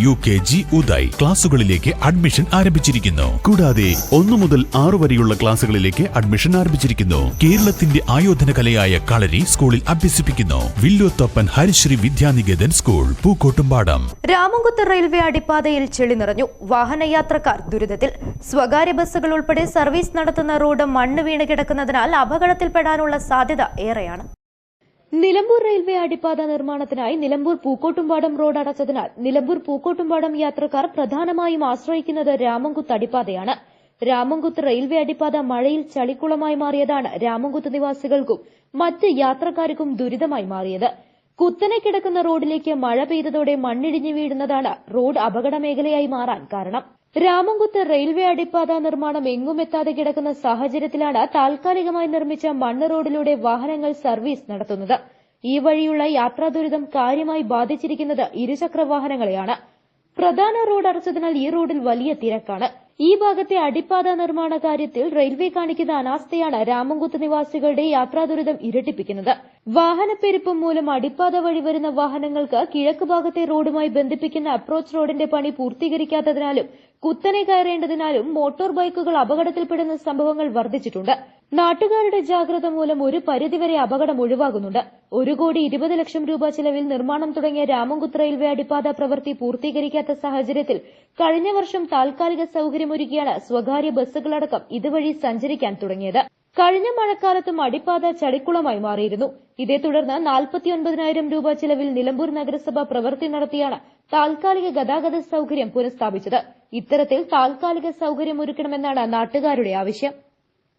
U K G Uday ക്ലാസുകളിലേക്ക് admission ആരംഭിച്ചിരിക്കുന്നു. കൂടാതെ ഒന്നു മുതൽ ആറു വരെയുള്ള ക്ലാസുകളിലേക്ക് അഡ്മിഷൻ ആരംഭിച്ചിരിക്കുന്നു. കേരളത്തിന്റെ ആയോധന കലയായ കളരി സ്കൂളിൽ അഭ്യസിപ്പിക്കുന്നു. വില്ലോത്തപ്പൻ ഹരിശ്രീ വിദ്യാനികേതൻ സ്കൂൾ പൂക്കോട്ടുംപാടം. രാമംകുത്ത് റെയിൽവേ അടിപ്പാതയിൽ ചെളി നിറഞ്ഞു. വാഹനയാത്രക്കാർ ദുരിതത്തിൽ. സ്വകാര്യ ബസ്സുകൾ ഉൾപ്പെടെ സർവീസ് നടത്തുന്ന റോഡ് മണ്ണ് വീണ് കിടക്കുന്നതിനാൽ അപകടത്തിൽപ്പെടാനുള്ള സാധ്യത ഏറെയാണ്. നിലമ്പൂർ റെയിൽവേ അടിപ്പാത നിർമ്മാണത്തിനായി നിലമ്പൂർ പൂക്കോട്ടുംപാടം റോഡ് അടച്ചതിനാൽ നിലമ്പൂർ പൂക്കോട്ടുംപാടം യാത്രക്കാർ പ്രധാനമായും ആശ്രയിക്കുന്നത് രാമൻകുത്ത് അടിപ്പാതയാണ്. രാമൻകുത്ത് റെയിൽവേ അടിപ്പാത മഴയിൽ ചളിക്കുളമായി മാറിയതാണ് രാമൻകുത്ത് നിവാസികൾക്കും മറ്റ് യാത്രക്കാർക്കും ദുരിതമായി മാറിയത്. കുത്തനെ കിടക്കുന്ന റോഡിലേക്ക് മഴ പെയ്തതോടെ മണ്ണിടിഞ്ഞു വീഴുന്നതാണ് റോഡ് അപകട മേഖലയായി മാറാൻ കാരണം. രാമൻകുത്ത് റെയിൽവേ അടിപ്പാത നിർമ്മാണം എങ്ങും എത്താതെ കിടക്കുന്ന സാഹചര്യത്തിലാണ് താൽക്കാലികമായി നിർമ്മിച്ച മണ്ണ് റോഡിലൂടെ വാഹനങ്ങൾ സർവീസ് നടത്തുന്നത്. ഈ വഴിയുള്ള യാത്രാ ദുരിതം കാര്യമായി ബാധിച്ചിരിക്കുന്നത് ഇരുചക്ര വാഹനങ്ങളെയാണ് പ്രധാന റോഡ് അടച്ചതിനാൽ ഈ റോഡിൽ വലിയ തിരക്കാണ്. ഈ ഭാഗത്തെ അടിപ്പാത നിർമ്മാണ കാര്യത്തിൽ റെയിൽവേ കാണിക്കുന്ന അനാസ്ഥയാണ് രാമൻകുത്ത് നിവാസികളുടെ യാത്രാ ദുരിതം ഇരട്ടിപ്പിക്കുന്നത്. വാഹനപ്പെരുപ്പം മൂലം അടിപ്പാത വഴി വരുന്ന വാഹനങ്ങൾക്ക് കിഴക്ക് ഭാഗത്തെ റോഡുമായി ബന്ധിപ്പിക്കുന്ന അപ്രോച്ച് റോഡിന്റെ പണി പൂർത്തീകരിക്കാത്തതിനാലും കുത്തനെ കയറേണ്ടതിനാലും മോട്ടോർ ബൈക്കുകൾ അപകടത്തിൽപ്പെടുന്ന സംഭവങ്ങൾ വർദ്ധിച്ചിട്ടുണ്ട്. നാട്ടുകാരുടെ ജാഗ്രത മൂലം ഒരു പരിധിവരെ അപകടം ഒഴിവാകുന്നുണ്ട്. ഒരു കോടി ഇരുപത് ലക്ഷം രൂപ ചെലവിൽ നിർമ്മാണം തുടങ്ങിയ രാമൻകുത്ത് റെയിൽവേ അടിപ്പാത പ്രവൃത്തി പൂർത്തീകരിക്കാത്ത സാഹചര്യത്തിൽ കഴിഞ്ഞ വർഷം താൽക്കാലിക സൌകര്യമൊരുക്കിയാണ് സ്വകാര്യ ബസ്സുകളടക്കം ഇതുവഴി സഞ്ചരിക്കാൻ തുടങ്ങിയത്. കഴിഞ്ഞ മഴക്കാലത്തും അടിപ്പാത ചടിക്കുളമായി മാറിയിരുന്നു. ഇതേ തുടർന്ന് നാൽപ്പത്തിയൊൻപതിനായിരം രൂപ ചെലവിൽ നിലമ്പൂർ നഗരസഭ പ്രവൃത്തി നടത്തിയാണ് താൽക്കാലിക ഗതാഗത സൌകര്യം പുനഃസ്ഥാപിച്ചത്. ഇത്തരത്തിൽ താൽക്കാലിക സൌകര്യം ഒരുക്കണമെന്നാണ് നാട്ടുകാരുടെ ആവശ്യം.